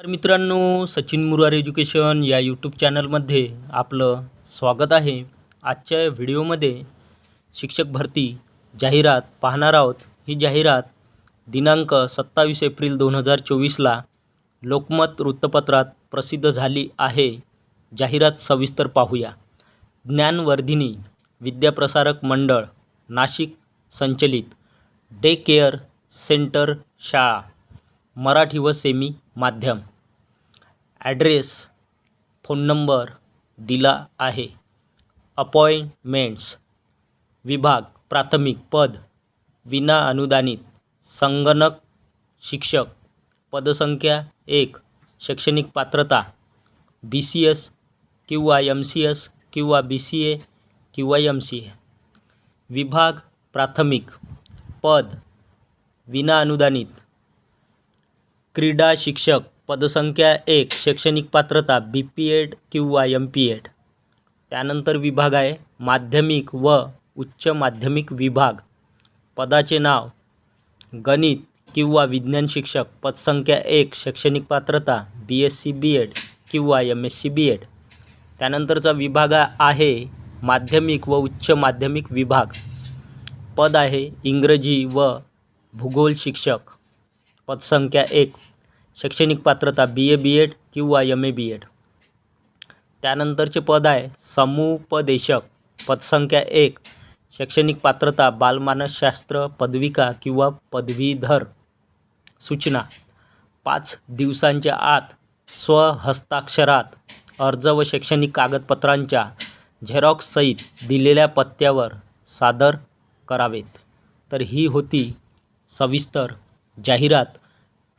तर मित्रांनो सचिन मुरार एज्युकेशन या यूट्यूब चॅनलमध्ये आपलं स्वागत आहे. आजच्या व्हिडिओमध्ये शिक्षक भरती जाहिरात पाहणार आहोत. ही जाहिरात दिनांक सत्तावीस एप्रिल दोन हजार चोवीसला लोकमत वृत्तपत्रात प्रसिद्ध झाली आहे. जाहिरात सविस्तर पाहूया. ज्ञानवर्धिनी विद्याप्रसारक मंडळ नाशिक संचलित डे केअर सेंटर शाळा मराठी व सेमी माध्यम. ॲड्रेस फोन नंबर दिला आहे. अपॉइंटमेंट्स विभाग प्राथमिक पद विना अनुदानित संगणक शिक्षक पदसंख्या एक शैक्षणिक पात्रता बी सी एस किंवा एम सी एस किंवा बी सी ए किंवा एम सी ए. विभाग प्राथमिक पद विना अनुदानित क्रीडा शिक्षक पदसंख्या एक शैक्षणिक पात्रता बी पी एड किंवा एम पी एड त्यानंतर विभाग आहे माध्यमिक व उच्च माध्यमिक विभाग. पदाचे नाव गणित किंवा विज्ञान शिक्षक पदसंख्या एक शैक्षणिक पात्रता B S C B Ed किंवा M S C B Ed त्यानंतरचा विभाग आहे माध्यमिक व उच्च माध्यमिक विभाग. पद आहे इंग्रजी व भूगोल शिक्षक. पदसंख्या एक शैक्षणिक पात्रता बी ए बी एड किंवा एम ए बी एड. त्यानंतरचे पद आहे समुपदेशक. पदसंख्या एक शैक्षणिक पात्रता बालमानसशास्त्र पदविका किंवा पदवीधर. सूचना पाच दिवसांच्या आत स्वहस्ताक्षरात अर्ज व शैक्षणिक कागदपत्रांच्या झेरॉक्ससहित दिलेल्या पत्त्यावर सादर करावेत. तर ही होती सविस्तर जाहिरात